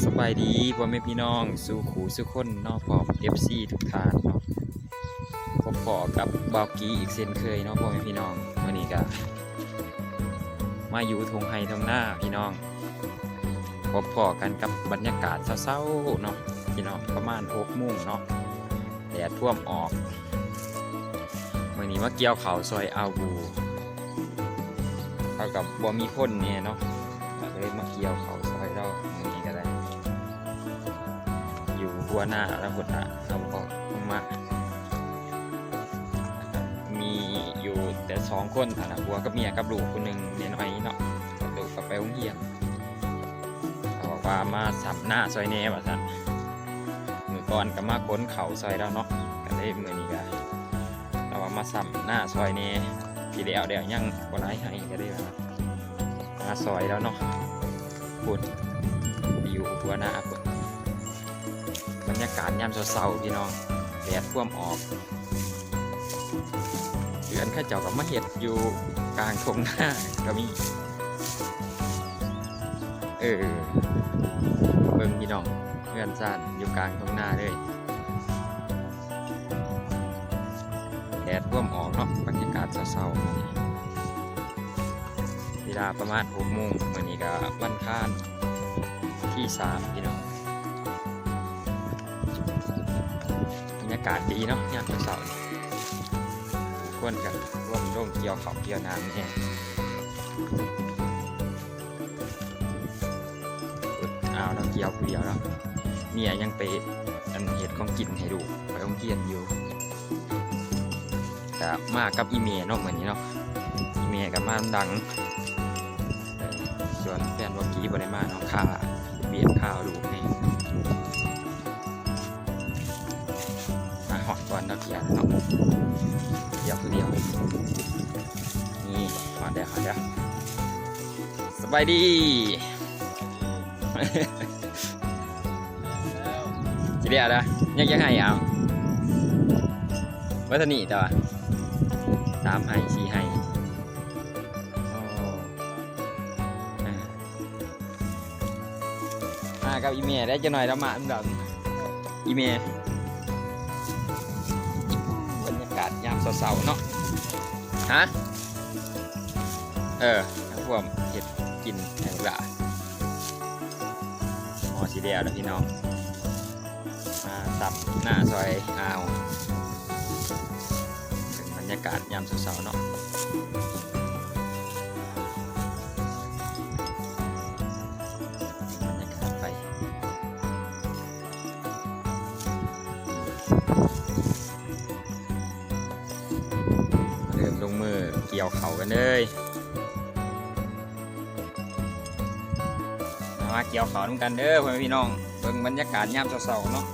สบายดีพ่อแม่พี่น้อง สู่ขูสู่คนนอกพร้อม FC ทุกทานเนาะพบพอกับบาวกี้อีกเช่นเคยเนาะพ่อแม่พี่น้องวันนี้ก็มาอยู่ทงไฮทงหน้าพี่น้อง พบพอกันกับบรรยากาศเศร้าๆเนาะพี่น้องประมาณ6โมงเนาะแดดท่วมออกวันนี้มาเกี่ยวเขาซอยอาวูเขากับบ่มีคนเนี่ยเนาะเลยมาเกี่ยวเขาซอยเรา หัวหน้าแล้วคนอะเราก็มามีอยู่แต่สองคนฐานะหัวกับเมียกับลูกคนหนึ่งเรียน้อยเนาะลูกก็ไปโรงเรียนเขาบอกว่ามาสับหน้าซอยเน่ว่าสันมือก่อนก็มาค้นเขาซอยเราเนาะก็เลยมือนี้ก็เราว่ามาสับหน้าซอยเน่ทีเดียวเดียวยังบ่ได้ให้ก็ได้มาซอยแล้วเนาะปุ่นอยู่หัวหน้าปุ่นบ รรยากาศยามเช้าๆพี่น้องแดดท่วมออกเดือนข้าเจ้ากับมาเห็ดอยู่กลางทงหน้าก็มี เออเบิ่งพี่น้องเพื่อนซ่านอยู่กลางทงหน้าเลยแดดท่วมออกเนาะบรรยากาศเช้าๆเวลาประมาณ6โมงวันนี้ก็วันค้านที่3พี่น้องากาศดีเนาะยามเช้าๆควรกันร่มร่มเกี่ยวเขาเกี่ยวน้ำเนี่ยเอาเราเกี่ยวเดียวแล้วเมียยังไปอันเห็ดของกินให้ดูไปโรงเรียนอยู่แต่มากับอีเมลเนาะเหมือนนี้เนาะอีเมลกับมาดัง ส่วนแฟนวอกี้บริมาเนาะค่าเบียดข้าวลู เรียาะเดี๋ยวคือเดียวนี่หอดเดี๋ยวหอดเดี๋ยวสบายดีจีเดียวนะยังยังไงเอาวัฒนีจ้ะสามให้สี่ให้โอ้มากับอีเมลได้จะหน่อยละหมาดดังอีเมล เสาๆเนาะฮะเออพวกเห็ดกินแห่งละหอสีเดียวนะพี่น้องมาสับหน้าซอยอาวเป็นบรรยากาศยามเสาๆเนาะ เกี่ยวเขากันเลยมาเกี่ยวเขาด้วยกันเด้อพ่อแม่พี่น้องเบิ่งบรรยากาศยามเช้าๆเนาะ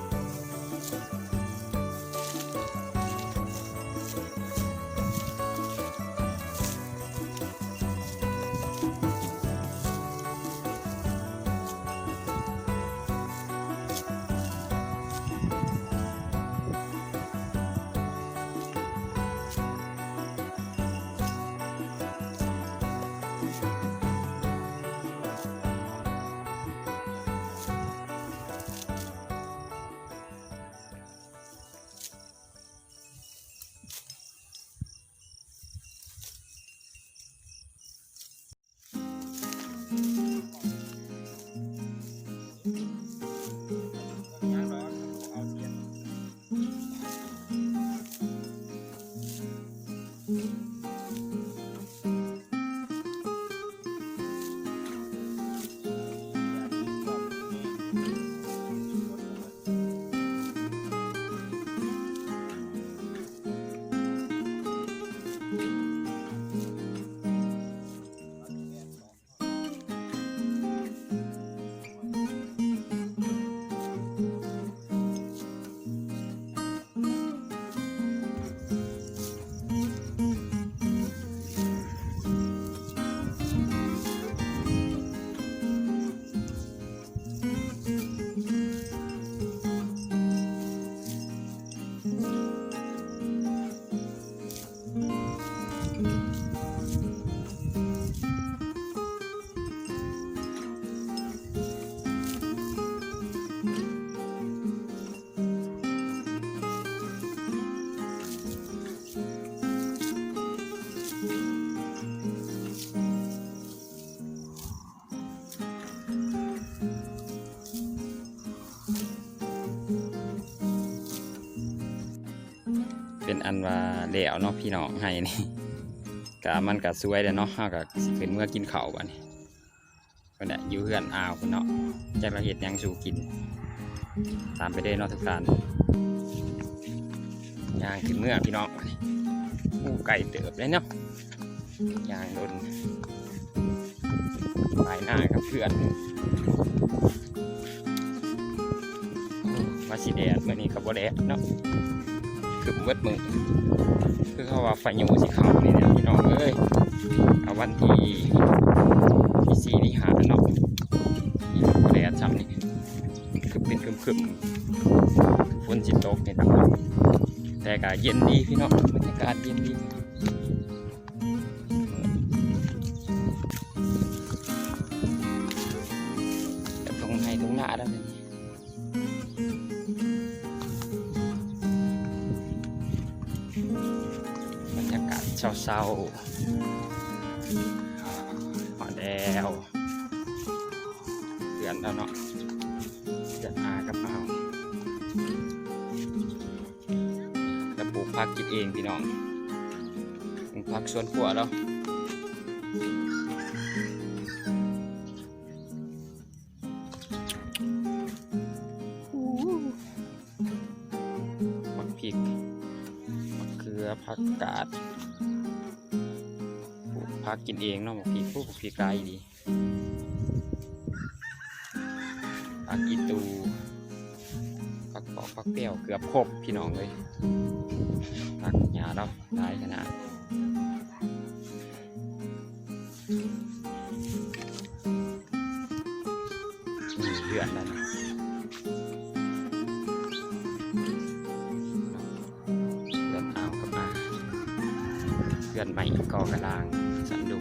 อันว่าแล้วเนาะพี่น้องให้นี่กะมันก็สวยเด้เนาะเฮาก็สิขึ้นเมื่อกินข้าวบัดนี้เพิ่นน่ะอยู่เฮือนอ้าวเนเนาะจะมาเฮ็ดยังสู่กิน ตามไปเด้เนาะทุกท่านย่างขึ้นเมื่อพี่น้องบัดนี้อู้ไก่เติบเลยเนาะย่างโดนปลายหน้ากับเพื่อนมาสิแดดเมื้อนี้ก็บ่แดดเนาะ คือเบิดมื้อคือเขาว่าไฟหยูสิเขานี่เนี่ยพี่น้องเอ้ยเอาวันที่ที่สี่ที่หาเนาะนี่ก็บ่ได้อัดซ้ำนี่คือเป็นคึมคึมๆฝนจิตกนี่ครับแต่ก็เย็นดีพี่น้องบรรยากาศเย็นดี เศร้าๆหอดแอวเดือนแล้วเนาะเดือนอากับเอาแล้วปลูกผักกินเองพี่น้องปลูกผักสวนครัวแล้วผักพริกมะเขือผักกาด ปลูกผักกินเองเนาะผักพริกปลูกผักพริกไรดีผักอีตูผักปอกผักเปรี้ยวเกือบครบพี่น้องเลยผักหญ้าเราได้ขนาดนี่เลือดแล้วนะเลื่อนเอากลับมาเลื่อนใหม่กอกระลาง สันดุ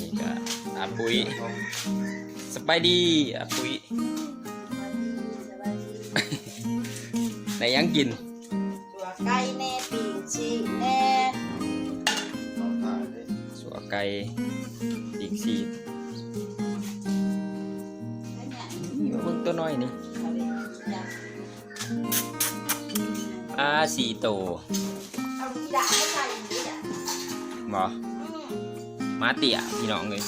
นี่ก็อาปุยสบายดีอาปุยได้ยังกินตัวไก่แน่ปีกชีแน่สัวไก่ปีกซีดไม่เนี่ยนี่เบิ่งตัวน้อยนี่ เขาเรียกจ้ะอาสีโตเอาอีด่าไม่ใส่อีด่าบ่อืมมาเตี่ยพี่น้องเลย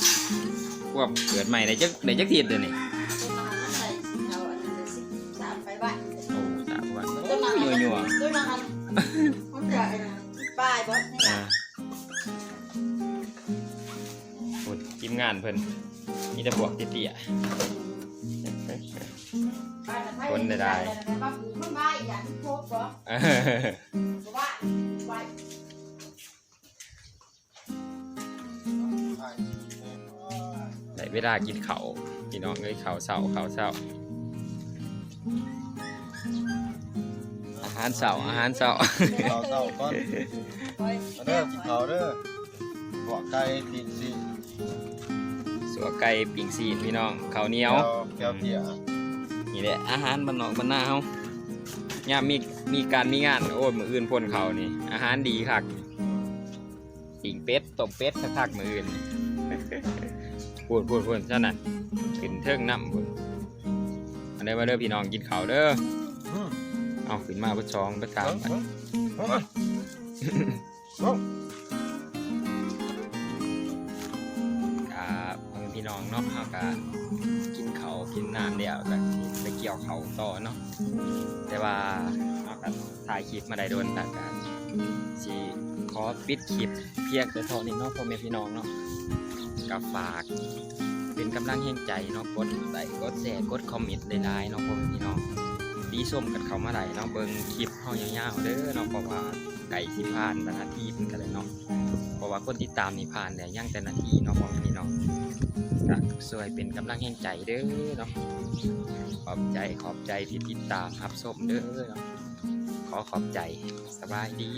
พวกเกิดใหม่ได้จักได้จักทีเดือนนี่ต้นมะขามใส่สีเอาอันนั้นเลยสิสามไปบ้านโอ้สามวันต้นมะยัวขามยัวต้นมะขามมันจะไอ้นั่นป้ายบอสนี่อ่านะโอ้ทีมงานเพิ่นมีแต่พวกเตี้ย คนใดๆบ้านมันมาอีกอย่างที่โพสต์บอสๆเออว่าไว้ได้เวลากินเขาวพี่น้องเอ้ยเขาวเสาเขาวเสาอาหารเสาอาหารเสาเราเศร้าก่อนไว้มาเด้อกินข้าวเด้อหัวไก่ตีนซีสัวไก่ปิ่งซีนพี่น้องข้าวเหนียวแก้วเพีย นี่แหละอาหารบ้านนอกบ้านนาเฮายามมีมีการมีงานโอ้ยมืออื่นพ่นเขานี่ อาหารดีคักปิ่งเป็ดต้มเป็ดคักมืออื่นพูดพูดพูดซะนั่นขึ้นเทิงน้ำพุ่นอันนี้มาเด้อพี่น้องกินข้าวเด้ออืมเอาขึ้นมาเพื่อช้องเพื่อการเอาไปเอามาเอากับพี่น้องเนาะเอากะกินเขาว กินน้ำเดียวก็สิไปเกี่ยวเขาต่อเนาะแต่ว่าเอากะถ่ายคลิปมาได้โดนแต่การสิขอปิดคลิปเพียงแต่เท่านี้เนาะพ่อแม่พี่น้องเนาะกับฝาก เป็นกำลังแห่งใจเนาะกดไลค์กดแชร์กดคอมเมนต์ได้หลายๆเนาะพ่อแม่พี่น้องดีส้มกันเขามาได้เนาะเบิ่งคลิปเฮายาวๆเด้อเนาะเพราะว่าไก่สิผ่านนาทีเป็นกันเลยเนาะเพราะว่าคนติดตามนี่ผ่านแต่ยังแต่นาทีเนาะพ่อแม่พี่น้อง ก็สวยเป็นกำลังแห่งใจเด้อเนาะขอบใจขอบใจที่ติดตามรับชมเด้อเนาะขอขอบใจสบายดี